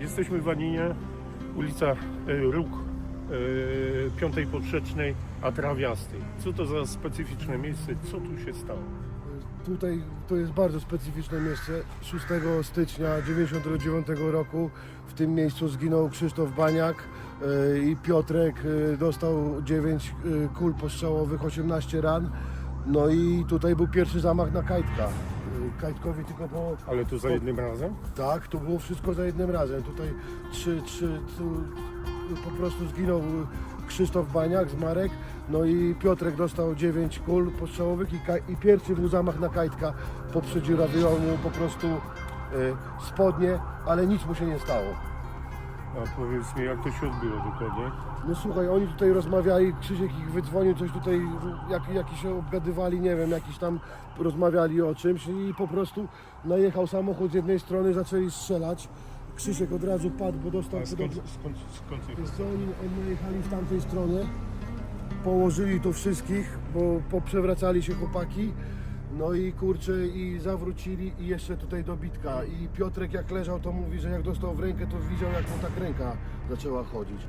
Jesteśmy w Aninie, ulica e, Róg e, Piątej Poprzecznej, a Trawiastej. Co to za specyficzne miejsce? Co tu się stało? Tutaj to jest bardzo specyficzne miejsce. 6 stycznia 1999 roku w tym miejscu zginął Krzysztof Baniak e, i Piotrek dostał 9 e, kul postrzałowych, 18 ran. No i tutaj był pierwszy zamach na Kajtka. Kajtkowi tylko po... Ale to za jednym razem? Tak, to było wszystko za jednym razem. Tutaj trzy, trzy, tu, po prostu zginął Krzysztof Baniak z Marek, no i Piotrek dostał 9 kul postrzałowych i, i pierwszy był zamach na Kajtka. Poprzedziurawiło mu po prostu e, spodnie, ale nic mu się nie stało. A powiedz mi, jak to się odbyło dokładnie? No słuchaj, oni tutaj rozmawiali, Krzysiek ich wydzwonił, coś tutaj, jak, jakiś się obgadywali, nie wiem, jakiś tam rozmawiali o czymś i po prostu najechał samochód z jednej strony, zaczęli strzelać. Krzysiek od razu padł, bo dostał A skąd, skąd, skąd się Wiesz co, oni, oni najechali w tamtej stronie, położyli tu wszystkich, bo poprzewracali się chłopaki, no i kurczę, i zawrócili i jeszcze tutaj dobitka. I Piotrek jak leżał, to mówi, że jak dostał w rękę, to widział jak mu tak ręka zaczęła chodzić.